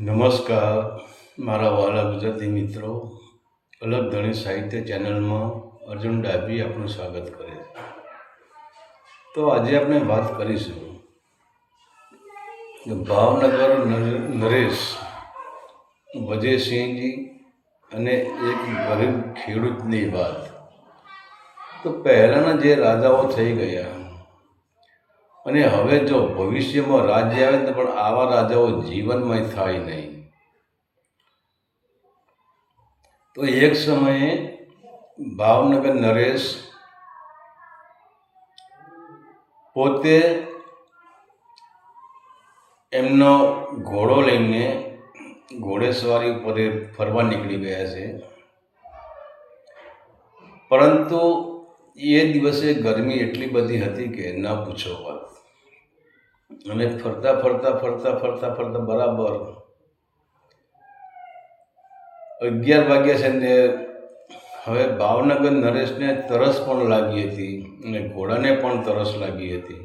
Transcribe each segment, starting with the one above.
નમસ્કાર. મારા વાલા ગુજરાતી મિત્રો, અલગ ધણી સાહિત્ય ચેનલમાં અર્જુન ડાભી આપનું સ્વાગત કરે છે. તો આજે આપણે વાત કરીશું ભાવનગર નર- નરેશ, વજયસિંહજી અને એક ગરીબ ખેડૂતની વાત. તો પહેલાંના જે રાજાઓ થઈ ગયા અને હવે જો ભવિષ્યમાં રાજ્ય આવે તો પણ આવા રાજાઓ જીવનમાં થાય નહીં. તો એક સમયે ભાવનગર નરેશ પોતે એમનો ઘોડો લઈને ઘોડેસવારી ઉપર ફરવા નીકળી ગયા છે. પરંતુ એ દિવસે ગરમી એટલી બધી હતી કે ન પૂછો વાત. અને ફરતા ફરતા ફરતા ફરતા ફરતા બરાબર અગિયાર વાગ્યા છે ને હવે ભાવનગર નરેશને તરસ પણ લાગી હતી અને ઘોડાને પણ તરસ લાગી હતી.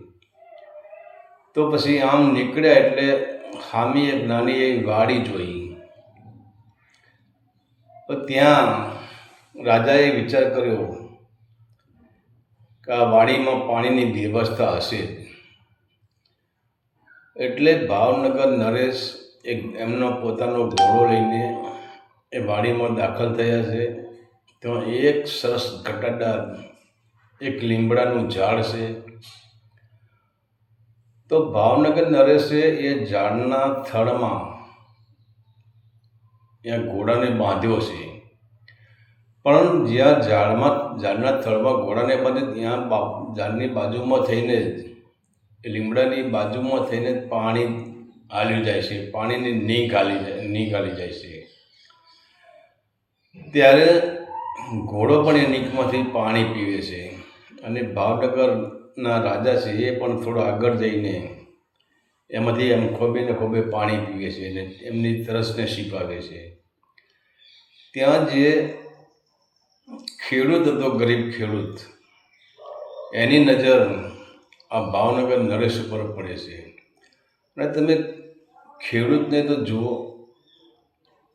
તો પછી આમ નીકળ્યા એટલે હામી એક નાની એવી વાડી જોઈ. તો ત્યાં રાજાએ વિચાર કર્યો કે આ વાડીમાં પાણીની વ્યવસ્થા હશે. એટલે ભાવનગર નરેશ એક એમનો પોતાનો ઘોડો લઈને એ વાડીમાં દાખલ થયા છે. ત્યાં એક સરસ ઘટાદાર એક લીમડાનું ઝાડ છે. તો ભાવનગર નરેશે એ ઝાડના થડમાં ત્યાં ઘોડાને બાંધ્યો છે. પણ જ્યાં ઝાડમાં, ઝાડના થડમાં ઘોડાને બાંધે ત્યાં ઝાડની બાજુમાં થઈને જ લીમડાની બાજુમાં થઈને પાણી હાલ્યું જાય છે, પાણીની નીંક હાલી જાય હાલી જાય છે. ત્યારે ઘોડો પણ એ નીકમાંથી પાણી પીવે છે અને ભાવનગરના રાજા છે એ પણ થોડો આગળ જઈને એમાંથી એમ ખોબે ને ખોબે પાણી પીવે છે અને એમની તરસને શીપાવે છે. ત્યાં જે ખેડૂત હતો, ગરીબ ખેડૂત, એની નજર આ ભાવનગર નરેશ ઉપર પડે છે. અને તમે ખેડૂતને તો જુઓ,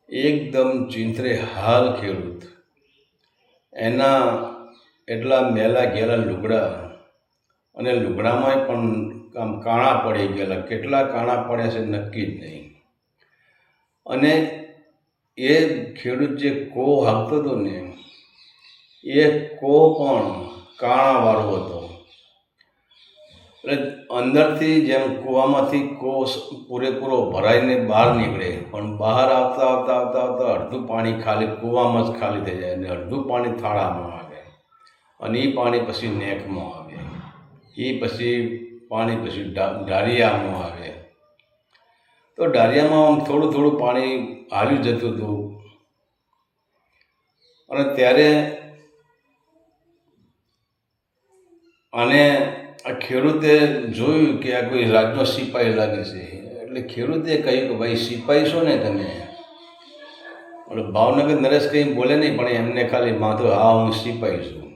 એકદમ ચિંતરે હાલ ખેડૂત. એના એટલા મેલા ગયેલા લુગડા અને લુગડામાં પણ આમ કાણા પડી ગયેલા. કેટલા કાણા પડ્યા છે નક્કી જ નહીં. અને એ ખેડૂત જે કો હાકતો હતો ને, એ કો પણ કાણાવાળો હતો. એટલે અંદરથી જેમ કૂવામાંથી કોષ પૂરેપૂરો ભરાઈને બહાર નીકળે, પણ બહાર આવતા આવતા આવતા આવતા અડધું પાણી ખાલી કૂવામાં જ ખાલી થઈ જાય અને અડધું પાણી થાળામાં આવે. અને એ પાણી પછી નેકમાં આવે. એ પછી પાણી પછી ડારિયામાં આવે. તો ઢારિયામાં આમ થોડું થોડું પાણી હાલ્યું જતું હતું. અને ત્યારે અને આ ખેડૂતે જોયું કે આ કોઈ રાજનો સિપાહી લાગે છે. એટલે ખેડૂતે કહ્યું કે ભાઈ સિપાહી છો ને તમે? એટલે ભાવનગર નરેશ કંઈ બોલે નહીં, પણ એમને ખાલી માથું, હા, હું સિપાહી છું.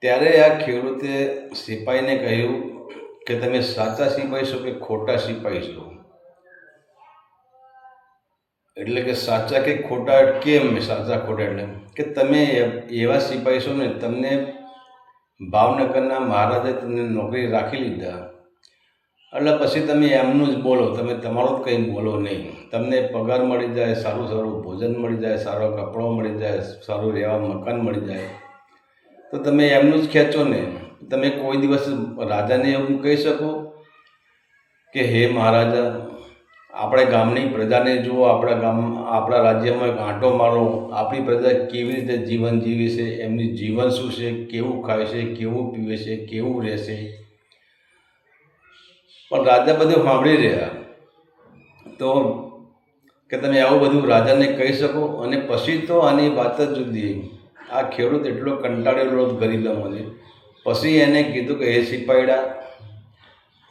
ત્યારે આ ખેડૂતે સિપાહીને કહ્યું કે તમે સાચા સિપાહી છો કે ખોટા સિપાહી છો? એટલે કે સાચા કે ખોટા, કેમ સાચા ખોટા? એટલે કે તમે એવા સિપાહી છો ને, તમને ભાવનગરના મહારાજે તમને નોકરી રાખી લીધા. એટલે પછી તમે એમનું જ બોલો, તમે તમારું જ કંઈ બોલો નહીં. તમને પગાર મળી જાય, સારું સારું ભોજન મળી જાય, સારો કપડો મળી જાય, સારું રહેવા મકાન મળી જાય. તો તમે એમનું જ ખેંચો ને. તમે કોઈ દિવસ રાજાને એવું કહી શકો કે, હે મહારાજા આપણે ગામની પ્રજાને જુઓ, આપણા ગામ, આપણા રાજ્યમાં ઘાંટો મારો, આપણી પ્રજા કેવી રીતે જીવન જીવે છે, એમની જીવન શું છે, કેવું ખાય છે, કેવું પીવે છે, કેવું રહેશે. પણ રાજા બધું સાંભળી રહ્યા. તો કે તમે આવું બધું રાજાને કહી શકો અને પછી તો આની વાત જ જુદી. આ ખેડૂત એટલો કંટાળેલો હતો ગરીબામાંથી પછી એને કીધું કે, હે સિપાહીડા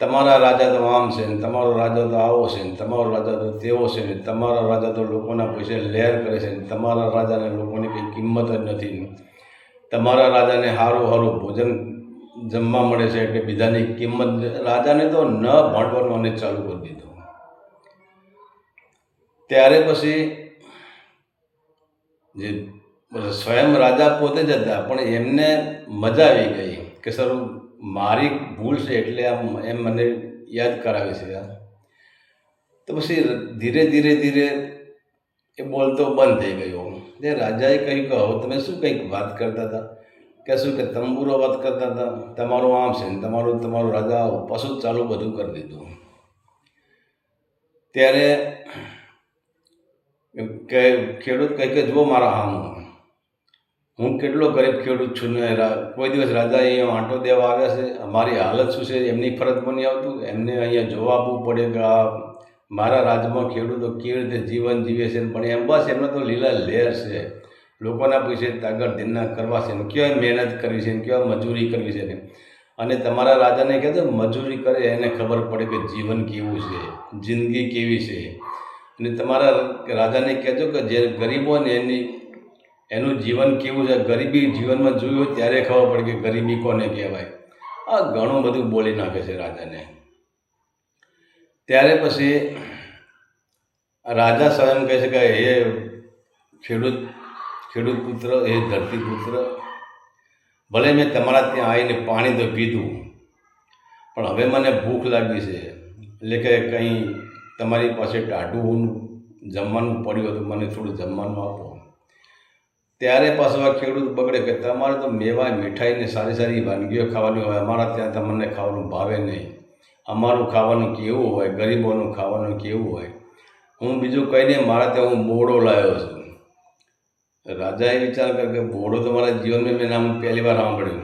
તમારા રાજા તો આમ છે ને, તમારો રાજા તો આવો છે ને, તમારો રાજા તો તેવો છે ને, તમારા રાજા તો લોકોના પૈસે લહેર કરે છે ને, તમારા રાજાને લોકોની કંઈ કિંમત જ નથી. તમારા રાજાને સારું સારું ભોજન જમવા મળે છે એટલે બીજાની કિંમત રાજાને તો ન ભણવાનું અને ચાલુ કરી દીધું. ત્યારે પછી જે સ્વયં રાજા પોતે જ હતા, પણ એમને મજા આવી ગઈ કે સર મારી ભૂલ છે એટલે આમ એમ મને યાદ કરાવે છે તો પછી ધીરે ધીરે ધીરે એ બોલતો બંધ થઈ ગયો. તે રાજાએ કહ્યું કે હવે તમે શું કંઈક વાત કરતા હતા? કે શું કે તંબુરો વાત કરતા હતા? તમારું આમ છે ને તમારું તમારું રાજા પશુ ચાલુ બધું કરી દીધું. ત્યારે કે ખેડૂત કહે કે જુઓ મારા હામ. હું કેટલો ગરીબ ખેડૂત છું ને કોઈ દિવસ રાજા અહીંયા આંટો દેવા આવ્યા છે અમારી હાલત શું છે, એમની ફરજ બની આવતું? એમને અહીંયા જોવા આવવું પડે કે આ મારા રાજ્યમાં ખેડૂતો કેવી રીતે જીવન જીવે છે પણ એમ બસ એમને તો લીલા લહેર છે. લોકોના પૈસે તાગડ દિનના કરવા છે ને કેવા મહેનત કરવી છે ને કેવા મજૂરી કરવી છે ને? અને તમારા રાજાને કહેતો મજૂરી કરે એને ખબર પડે કે જીવન કેવું છે, જિંદગી કેવી છે. અને તમારા રાજાને કહેજો કે જે ગરીબો ને એની એનું જીવન કેવું છે? ગરીબી જીવનમાં જોયું હોય ત્યારે ખબર પડે કે ગરીબી કોને કહેવાય. આ ઘણું બધું બોલી નાખે છે રાજાને. ત્યારે પછી રાજા સ્વયં કહે છે કે હે ખેડૂત ખેડૂત પુત્ર, હે ધરતી પુત્ર, ભલે મેં તમારા ત્યાં આવીને પાણી તો પીધું, પણ હવે મને ભૂખ લાગી છે. એટલે કે કંઈ તમારી પાસે ટાઢું જમવાનું પડ્યું હતું મને થોડું જમવાનું આપો. ત્યારે પાછો આ ખેડૂત બગડે કે તમારે તો મેવા મીઠાઈને સારી સારી વાનગીઓ ખાવાની હોય, અમારા ત્યાં તમને ખાવાનું ભાવે નહીં. અમારું ખાવાનું કેવું હોય, ગરીબોનું ખાવાનું કેવું હોય? હું બીજું કહીને મારા ત્યાં હું બોડો લાવ્યો છું. રાજાએ વિચાર કર્યો કે બોડો તો મારા જીવનમાં મેં નામ પહેલી વાર સાંભળ્યું.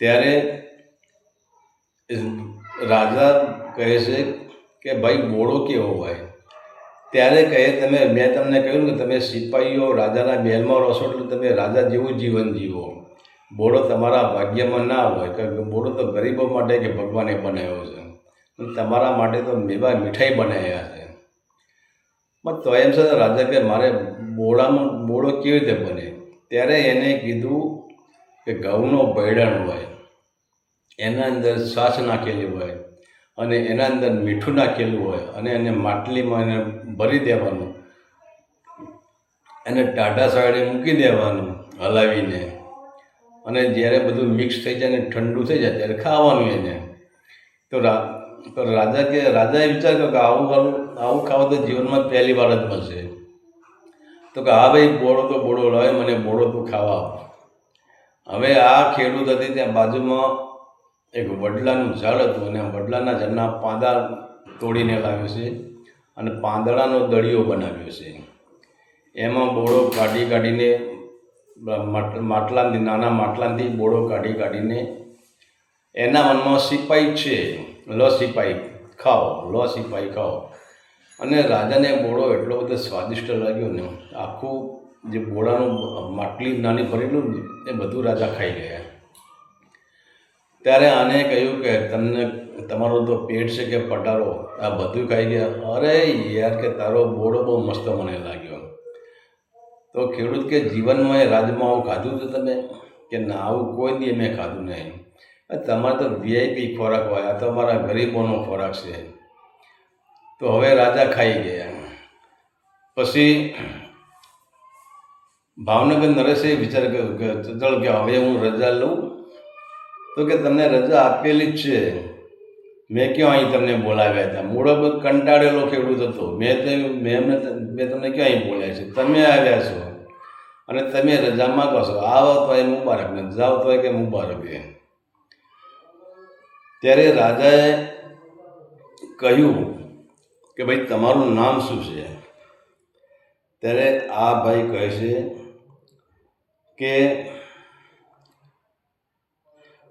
ત્યારે રાજા કહે છે કે ભાઈ, બોડો કેવો હોય? ત્યારે કહે તમે, મેં તમને કહ્યું કે તમે સિપાહીઓ રાજાના મહેલમાં રહો છો એટલે તમે રાજા જેવું જીવન જીવો. બોડો તમારા ભાગ્યમાં ના હોય, કારણ કે બોડો તો ગરીબો માટે કે ભગવાને બનાવ્યો છે. તમારા માટે તો મેવા મીઠાઈ બનાવ્યા છે. પણ તો એમ છે રાજા કે મારે બોડામાં બોડો કેવી રીતે બને? ત્યારે એને કીધું કે ઘઉંનો ભૈડણ હોય, એના અંદર શ્વાસ નાખેલી હોય. અને એના અંદર મીઠું નાખેલું હોય અને એને માટલીમાં એને ભરી દેવાનું. એને ટાટા સાઈડે મૂકી દેવાનું હલાવીને. અને જ્યારે બધું મિક્સ થઈ જાય ને ઠંડુ થઈ જાય ત્યારે ખાવાનું એને. તો રા, તો રાજા કે, રાજાએ વિચાર કર્યો કે આવું વાળું આવું ખાવા તો જીવનમાં પહેલી વાર જ મળશે. તો કે, હા ભાઈ, બોળો તો બોળો, લાવે, મને બોળો તો ખાવા હવે આ ખેડૂત હતી ત્યાં બાજુમાં એક વડલાનું ઝાડ હતું અને વડલાના ઝાડના પાંદા તોડીને લાવ્યો છે અને પાંદડાનો દળિયો બનાવ્યો છે. એમાં બોળો કાઢી કાઢીને, માટ- માટલાથી, નાના માટલાથી બોળો કાઢી કાઢીને એના મનમાં સિપાઈ છે. લો સિપાઈ, ખાઓ, લો સિપાઈ ખાઓ. અને રાજાને બોળો એટલો બધો સ્વાદિષ્ટ લાગ્યો ને આખું જે બોળાનું માટલી નાની ભરેલું એ બધું રાજા ખાઈ ગયા. ત્યારે આને કહ્યું કે તમને તમારું તો પેટ છે કે પટારો, આ બધું ખાઈ ગયા. અરે યાર કે તારો બોડો બહુ મસ્ત મને લાગ્યો. તો ખેડૂત કે જીવનમાં એ રાજમાં આવું ખાધું હતું તમે? કે ના, આવું કોઈ દી મેં ખાધું નહીં. તમારે તો વીઆઈપી ખોરાક હોય, આ તો અમારા ગરીબોનો ખોરાક છે. તો હવે રાજા ખાઈ ગયા. પછી ભાવનગર નરેશે વિચાર કર્યો કે, ચલ કે હવે હું રજા લઉં. તો કે તમને રજા આપેલી જ છે. મેં ક્યાં અહીં તમને બોલાવ્યા હતા? મૂળો કંટાળેલો ખેડૂત હતો. મેં તો મેં મેં તમને ક્યાં અહીં બોલાય છે? તમે આવ્યા છો. અને તમે રજા માગો છો. આવો તો એ મુબારક ને જાઓ તો કે મુબારક એ. ત્યારે રાજાએ કહ્યું કે ભાઈ, તમારું નામ શું છે? ત્યારે આ ભાઈ કહે છે કે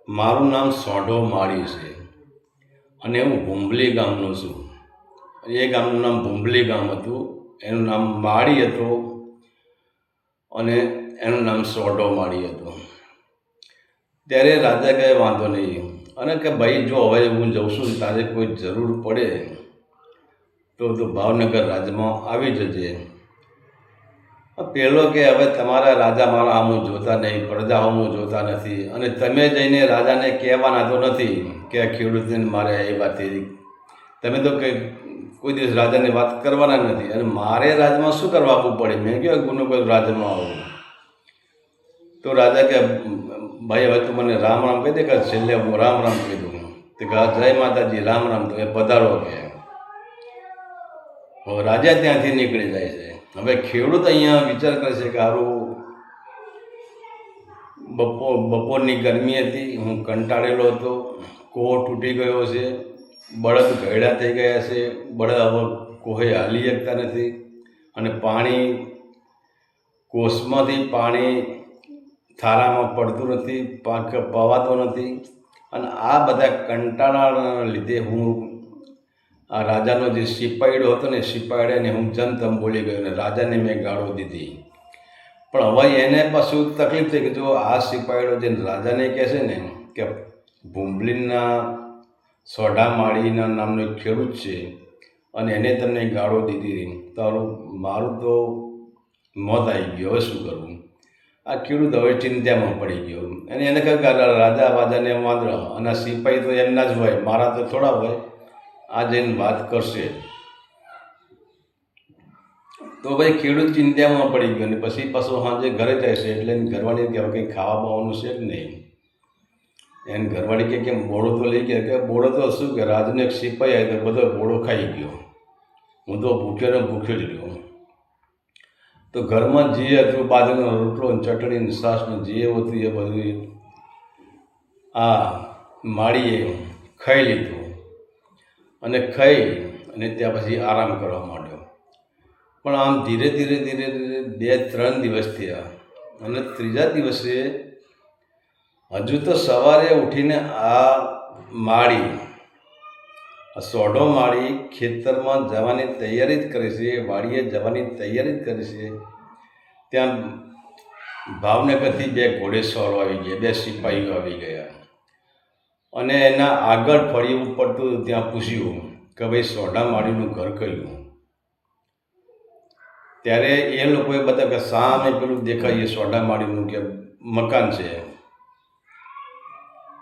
મારું નામ સોઢો માળી છે અને હું ભૂંભલી ગામનો છું. એ ગામનું નામ ભૂંભલી ગામ હતું. એનું નામ માળી હતું અને એનું નામ સોઢો માળી હતું. ત્યારે રાજા કહે વાંધો નહીં. અને કે ભાઈ, જો હવે હું જઉં છું તારે કોઈ જરૂર પડે, તો તું ભાવનગર રાજમાં આવી જજે. પહેલો કે હવે તમારા રાજા મારા આમું જોતા નહીં, પ્રજા આમું જોતા નથી. અને તમે જઈને રાજાને કહેવાના તો નથી કે ખેડૂતને મારે એ વાત તમે તો કંઈ, કોઈ દિવસ રાજાની વાત કરવાના નથી. અને મારે રાજમાં શું કરવા આપવું પડે? મેં કહ્યું ગુનો કોઈ રાજમાં આવું? તો રાજા કે, ભાઈ, હવે તું મને રામ રામ કહી દે કે છેલ્લે હું રામ રામ દઉં. તો કે જય માતાજી, રામ રામ. તો એ પધારો કે. રાજા ત્યાંથી નીકળી જાય છે. હવે ખેડૂત અહીંયા વિચાર કરે છે કે સારું બપોર, બપોરની ગરમી હતી, હું કંટાળેલો હતો, કોહો તૂટી ગયો છે, બળદ ઘરડા થઈ ગયા છે, બળદ હવે કોહે હાલી શકતા નથી અને પાણી, કોષમાંથી પાણી થારામાં પડતું નથી, પાક પવાતો નથી અને આ બધા કંટાળાના લીધે હું આ રાજાનો જે સિપાઈડો હતો ને સિપાઈડાને હું જનતમ બોલી ગયો અને રાજાને મેં ગાળો દીધી. પણ હવે એને પાછું તકલીફ થઈ કે જો આ સિપાઈડો જે રાજાને કહે છે ને કે ભૂમલીના સોઢા માળીના નામનો એક ખેડૂત છે અને એને તમને ગાળો દીધી. તારું, મારું તો મોત આવી ગયું. હવે શું કરવું? આ ખેડૂત હવે ચિંતામાં પડી ગયો. અને એને કહ્યું કે રાજા વાજાને વાંદરા અને આ સિપાહી તો એમના જ હોય, મારા તો થોડા હોય. આ જઈને વાત કરશે. તો ભાઈ ખેડૂત ચિંતામાં પડી ગયો અને પછી પાછો સાંજે ઘરે જાય છે એટલે એની ઘરવાળી કહેવાય કંઈ ખાવા બાવાનું છે કે નહીં. એને ઘરવાળી કે કેમ બોળો તો લઈ ગયા, કે બોળો તો શું કે રાજને એક સિપાઈ આવ્યો તો બધો બોળો ખાઈ ગયો. હું તો ભૂખ્યો ને ભૂખ્યો જ રહ્યો. તો ઘરમાં જે હતું બાજરીનો રોટલો ને ચટણી ને ને જે હતું એ બધું આ માળીએ ખાઈ લીધું. અને ખાઈ અને ત્યાં પછી આરામ કરવા માંડ્યો. પણ આમ ધીરે ધીરે ધીરે ધીરે બે ત્રણ દિવસ થયા અને ત્રીજા દિવસે હજુ તો સવારે ઉઠીને આ માળી સોઢો માળી ખેતરમાં જવાની તૈયારી જ કરે છે, વાડીએ જવાની તૈયારી જ કરે છે. ત્યાં ભાવનગરથી બે ઘોડેસવારો આવી ગયા, બે સિપાહીઓ આવી ગયા. અને એના આગળ ફરી પડતું હતું, ત્યાં પૂછ્યું કે ભાઈ સોઢા માળીનું ઘર કયું? ત્યારે એ લોકોએ બતાવ્યું કે સામે પેલું દેખાય એ સોઢા માળીનું કે મકાન છે.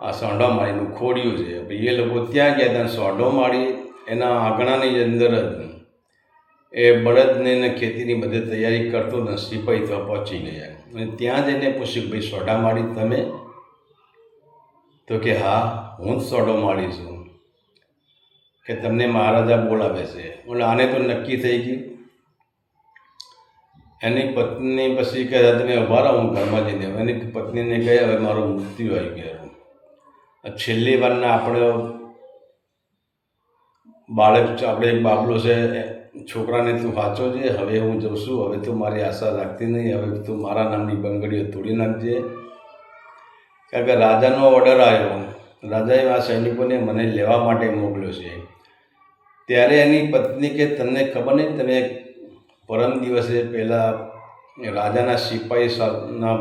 આ સોંઢો માળીનું ખોડિયું છે. એ લોકો ત્યાં ગયા ત્યાં સોંઢો માળી એના આંગણાની અંદર જ એ બળદને એને ખેતીની બધી તૈયારી કરતો ને સિપાહી તો પહોંચી ગયા. અને ત્યાં જઈને પૂછ્યું ભાઈ સોઢા માળી તમે તો કે, હા, હું જ સોડો માળી છું. કે, તમને મહારાજા બોલાવે છે. બોલે, આને તો નક્કી થઈ ગયું. એની પત્ની પછી કહે તમે ઊભા રહો, હું ઘરમાં જઈને આવું." એની પત્નીને કહે, હવે મારું મૃત્યુ આવી ગયું. છેલ્લી વારના આપણે બાળક આપણે એક બાબલો છે છોકરાને તું વાંચો છે હવે હું જઉં છું, હવે તું મારી આશા રાખતી નહીં, હવે તું મારા નામની બંગડીઓ તોડી નાખજે. કારણ કે રાજાનો ઓર્ડર આવ્યો. રાજાએ આ સૈનિકોને મને લેવા માટે મોકલ્યો છે. ત્યારે એની પત્ની કે તમને ખબર નહીં, તમે પરમ દિવસે પહેલાં રાજાના સિપાહી સાહેબના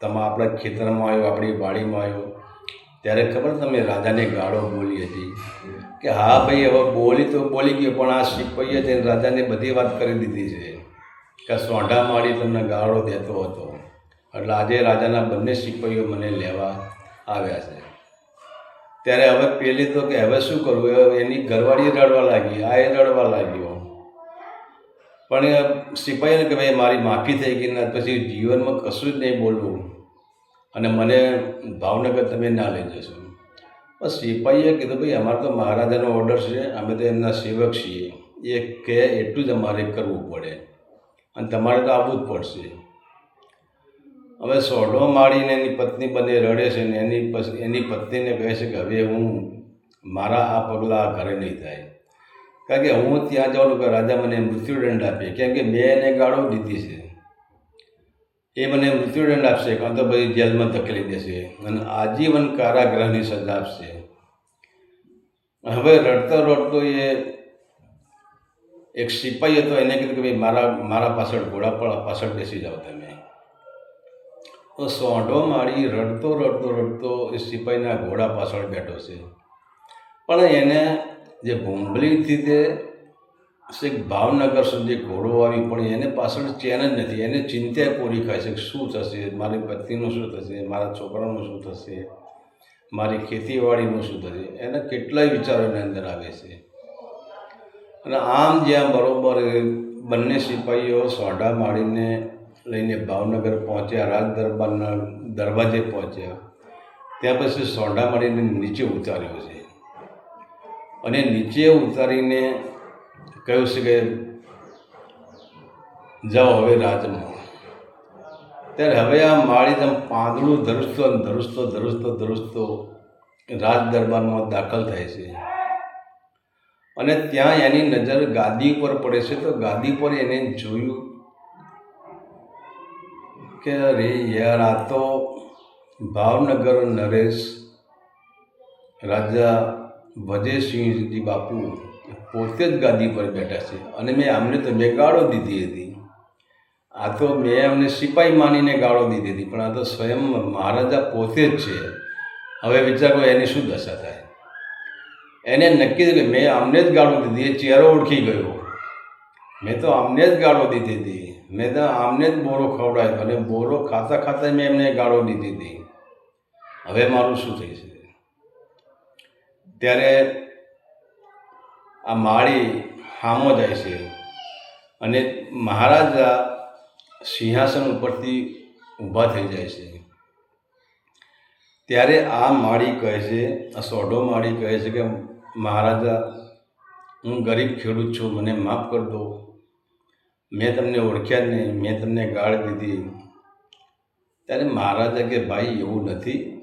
તમે આપણા ખેતરમાં આવ્યો, આપણી વાડીમાં આવ્યો. ત્યારે ખબર તમે રાજાને ગાળો બોલી હતી. કે હા ભાઈ, હવે બોલી તો બોલી ગયો, પણ આ સિપાહીએ તેને રાજાને બધી વાત કરી દીધી છે. કે સોંઢા માળી તમને ગાળો દેતો હતો. એટલે આજે રાજાના બંને સિપાહીઓ મને લેવા આવ્યા છે. ત્યારે હવે પેલી તો કે હવે શું કરવું એની ઘરવાળી રડવા લાગી, આ એ રડવા લાગ્યો. પણ એ સિપાહીને કે ભાઈ, મારી માફી થઈ ગઈ ને પછી જીવનમાં કશું જ નહીં બોલવું. અને મને ભાવનગર તમે ના લઈ જશો. પણ સિપાહીએ કીધું, ભાઈ, અમારે તો મહારાજાનો ઓર્ડર છે, અમે તો એમના સેવક છીએ. એ કહે એટલું જ અમારે કરવું પડે. અને તમારે તો આવવું જ પડશે. હવે સોઢો માળીને એની પત્ની બંને રડે છે ને એની એની પત્નીને કહે છે કે હવે હું મારા આ પગલાં ઘરે નહીં થાય. કારણ કે હું ત્યાં જાઉં કે રાજા મને મૃત્યુદંડ આપે. કેમ કે મેં એને ગાળો દીધી છે. એ મને મૃત્યુદંડ આપશે, કાં તો પછી જેલમાં ધકેલી દેશે અને આજીવન કારાગ્રહની સજા આપશે. હવે રડતો રડતો એ એક સિપાહી હતો, એને કીધું કે ભાઈ મારા મારા પાછળ ઘોડા પર પાછળ બેસી જાઓ તમે. સોંઢો માળી રડતો રડતો રડતો એ સિપાહીના ઘોડા પાછળ બેઠો છે. પણ એને જે ભૂંબલીથી તે છેક ભાવનગર સુધી ઘોડો આવી, પણ એને પાછળ ચેન જ નથી. એને ચિંતા પૂરી ખાય છે શું થશે? મારી પત્નીનું શું થશે? મારા છોકરાનું શું થશે? મારી ખેતીવાડીનું શું થશે? એના કેટલાય વિચારો એની અંદર આવે છે. અને આમ જ્યાં બરાબર બંને સિપાહીઓ સોઢા માળીને લઈને ભાવનગર પહોંચ્યા, રાજ દરબારના દરવાજે પહોંચ્યા. ત્યાં પછી સોંડા મળીને નીચે ઉતાર્યો છે. અને નીચે ઉતારીને કહ્યું છે કે, જાઓ હવે રાજમાં. ત્યારે હવે આ માળી જેમ પાંદડું ધરુસતો અને ધરુસતો ધરુસતો ધરુસતો રાજ દરબારમાં દાખલ થાય છે. અને ત્યાં એની નજર ગાદી ઉપર પડે છે. તો ગાદી પર એને જોયું કે અરે યાર, આ તો ભાવનગર નરેશ, રાજા વજયસિંહજી બાપુ પોતે જ ગાદી પર બેઠા છે. અને મેં આમને તો મેં ગાળો દીધી હતી. આ તો મેં એમને સિપાઈ માનીને ગાળો દીધી હતી, પણ આ તો સ્વયં મહારાજા પોતે જ છે. હવે વિચારો એની શું દશા થાય. એને નક્કી કે મેં આમને જ ગાળો દીધી, એ ચહેરો ઓળખી ગયો. મેં તો આમને જ ગાળો દીધી હતી. મેં તો આમને જ બોરો ખવડાવ્યો અને બોરો ખાતા ખાતા મેં એમને ગાળો દીધી હતી. હવે મારું શું થઈ છે ત્યારે આ માળી હામો જાય છે અને મહારાજા સિંહાસન ઉપરથી ઊભા થઈ જાય છે. ત્યારે આ માળી કહે છે, આ સોઢો માળી કહે છે કે, મહારાજા, હું ગરીબ ખેડૂત છું, મને માફ કરી દો. મેં તમને ઓળખ્યા નહીં, મેં તમને ગાળ દીધી. ત્યારે મહારાજા કે, ભાઈ, એવું નથી.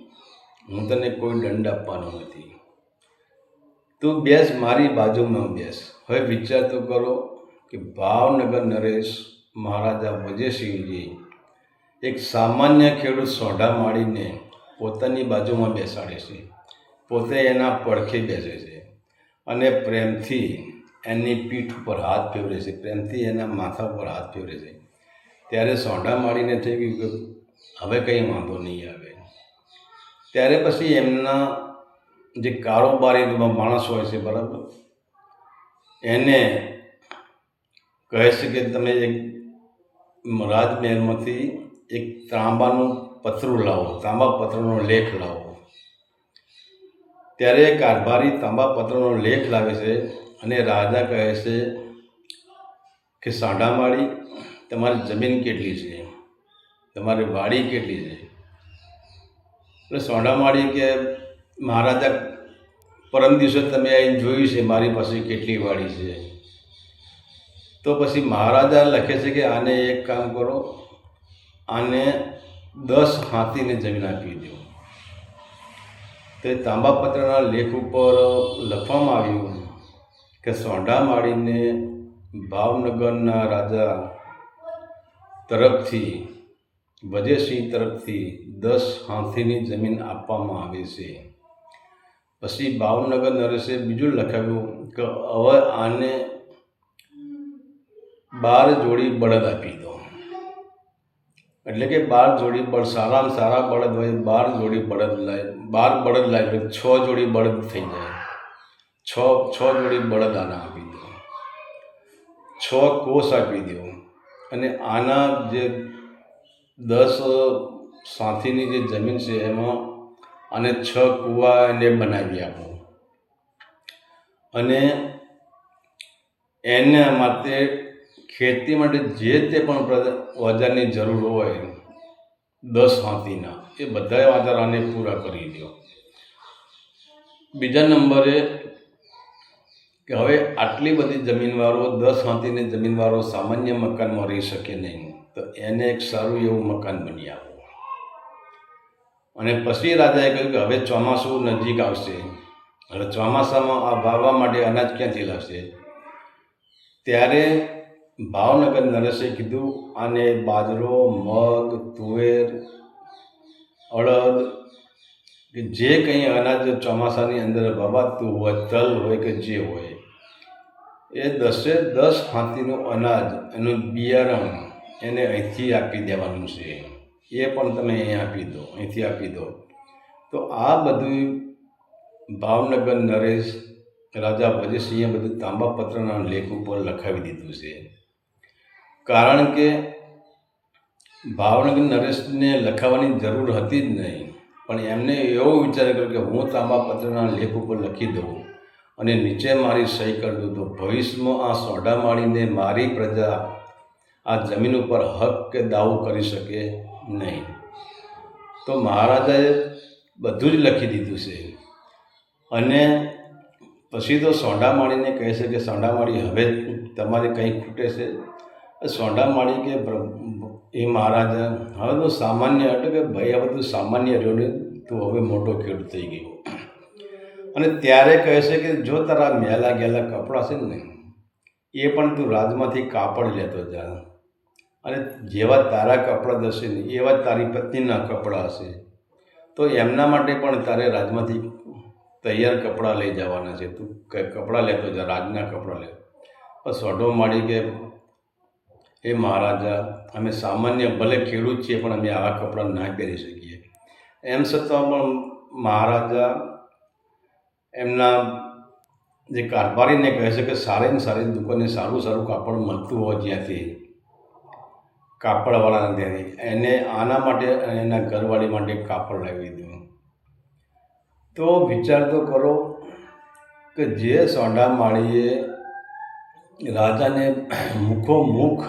હું તને કોઈ દંડ આપવાનો નથી. તું બેસ મારી બાજુમાં બેસ. હવે વિચાર તો કરો કે ભાવનગર નરેશ મહારાજા વજયસિંહજી એક સામાન્ય ખેડૂત સોઢા માળીને પોતાની બાજુમાં બેસાડે છે. પોતે એના પડખે બેસે છે અને પ્રેમથી એની પીઠ ઉપર હાથ ફેરવે છે, પ્રેમથી એના માથા ઉપર હાથ ફેરવે છે. ત્યારે સોંડા માળીને થઈ ગયું કે હવે કંઈ વાંધો નહીં આવે. ત્યારે પછી એમના જે કારોબારી માણસ હોય છે, બરાબર? એને કહે છે કે તમે એક રાજમહેલમાંથી એક તાંબાનું પથરું લાવો, તાંબા પત્રનો લેખ લાવો. ત્યારે કારભારી તાંબા પત્રનો લેખ લાવે છે અને રાજા કહે છે કે સાંઢામાળી તમારી જમીન કેટલી છે? તમારી વાડી કેટલી છે? એટલે સોંઢામાળી કે મહારાજા, પરમ દિવસે તમે આવીને જોયું છે મારી પાસે કેટલી વાડી છે? તો પછી મહારાજા લખે છે કે આને એક કામ કરો, આને દસ હાથીને જમીન આપી દો. તો તાંબા તાંબાપત્રના લેખ ઉપર લખવામાં આવ્યું કે સોંઢા માળીને ભાવનગરના રાજા તરફથી વજયસિંહ તરફથી દસ હાથીની જમીન આપવામાં આવે છે. પછી ભાવનગર નરેશે બીજું લખાવ્યું કે હવે આને બાર જોડી બળદ આપી દો. એટલે કે બાર જોડી બળદ સારામાં સારા બળદ હોય, બાર જોડી બળદ લાય, બાર બળદ લાવી છ જોડી બળદ થઈ જાય. છ છ જોડી બળદ આના આપી દો. છ કોષ આપી દો. અને આના જે દસ સાથીની જે જમીન છે એમાં અને છ કૂવા એને બનાવી આપો. અને એના માટે ખેતી માટે જે તે પણ ઓજારની જરૂર હોય, દસ હાથીના એ બધા ઓજાર પૂરા કરી દો. બીજા નંબરે કે હવે આટલી બધી જમીનવાળો, દસ હાથીને જમીનવાળો સામાન્ય મકાનમાં રહી શકે નહીં, તો એને એક સારું એવું મકાન બની આપો. અને પછી રાજાએ કહ્યું કે હવે ચોમાસું નજીક આવશે, હવે ચોમાસામાં આ વાવવા માટે અનાજ ક્યાંથી લાવશે? ત્યારે ભાવનગર નરેશે કીધું, આને બાજરો, મગ, તુવેર, અડદ, કે જે કંઈ અનાજ ચોમાસાની અંદર વવાતું હોય, તલ હોય કે જે હોય એ દસે દસ હાથીનું અનાજ એનું બિયારણ એને અહીંથી આપી દેવાનું છે. એ પણ તમે અહીં આપી દો, અહીંથી આપી દો. તો આ બધું ભાવનગર નરેશ, રાજા ભજતસિંહે બધું તાંબાપત્રના લેખ ઉપર લખાવી દીધું છે. કારણ કે ભાવનગર નરેશને લખાવવાની જરૂર હતી જ નહીં. પણ એમને એવો વિચાર કર્યો કે હું તાંબાપત્રના લેખ ઉપર લખી દઉં. અને નીચે મારી સહી કરી તો ભવિષ્યમાં આ સોઢા માળીને મારી પ્રજા આ જમીન ઉપર હક કે દાવો કરી શકે નહીં. તો મહારાજાએ બધું જ લખી દીધું છે. અને પછી તો સોંડા માળીને કહે છે કે સોંડા માળી હવે તમારે કંઈ ખૂટે છે? સોંડા માળી કે એ મહારાજા, હવે તો સામાન્ય, એટલે કે ભાઈ હવે તું સામાન્ય રહ્યો તું હવે મોટો ખેડૂત થઈ ગયો. અને ત્યારે કહે છે કે જો તારા મેલા ગયેલા કપડાં છે ને, એ પણ તું રાજમાંથી કાપડ લેતો જા. અને જેવા તારા કપડાં જશે ને, એવા તારી પત્નીના કપડાં હશે. તો એમના માટે પણ તારે રાજમાંથી તૈયાર કપડાં લઈ જવાના છે. તું કંઈ કપડાં લેતો જા, રાજના કપડાં લે. પણ સોઢો માળી કે, એ મહારાજા, અમે સામાન્ય ભલે ખેડૂત છીએ, પણ અમે આવા કપડાં ના પહેરી શકીએ. એમ છતાં પણ મહારાજા એમના જે કારભારીને કહે છે કે સારી સારી દુકાને સારું સારું કાપડ મળતું હોય જ્યાંથી કાપડવાળાને ત્યાંથી એને આના માટે એના ઘરવાળી માટે કાપડ લાવી દીધું. તો વિચાર તો કરો કે જે સોંડા માળીએ રાજાને મુખો મુખ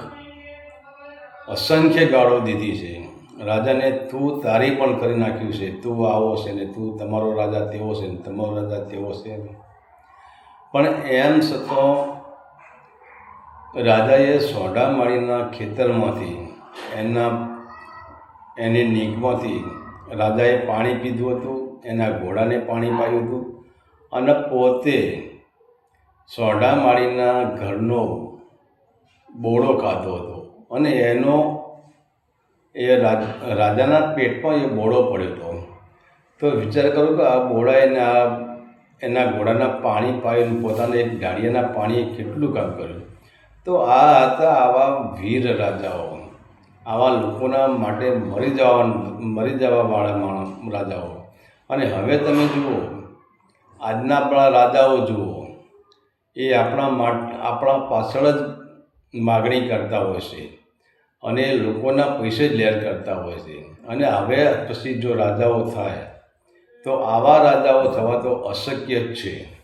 અસંખ્ય ગાળો દીધી છે. રાજાને તું તારી પણ કરી નાખ્યું છે. તું આવો છે ને તું તમારો રાજા તેવો છે ને તમારો રાજા તેવો છે. પણ એમ છતાં રાજાએ સોડા માળીના ખેતરમાંથી એના, એની નીકમાંથી રાજાએ પાણી પીધું હતું, એના ઘોડાને પાણી પાયું હતું અને પોતે સોડા માળીના ઘરનો બોળો ખાધો હતો. અને એનો એ રાજ, રાજાના પેટમાં એ બોળો પડ્યો હતો. તો વિચાર કરો કે આ બોળાએ આ, એના ઘોડાના પાણી પાયું પોતાના એક ગાડિયાના પાણીએ કેટલું કામ કર્યું. તો આ હતા આવા વીર રાજાઓ. આવા લોકોના માટે મરી જવા મરી જવાવાળા માણસ, રાજાઓ. અને હવે તમે જુઓ, આજના આપણા રાજાઓ જુઓ, એ આપણા આપણા પાછળ જ માગણી કરતા હોય છે. અને લોકોના પૈસે જ લેર કરતા હોય છે. અને હવે પછી જો રાજાઓ થાય, તો આવા રાજાઓ થવા તો અશક્ય જ છે.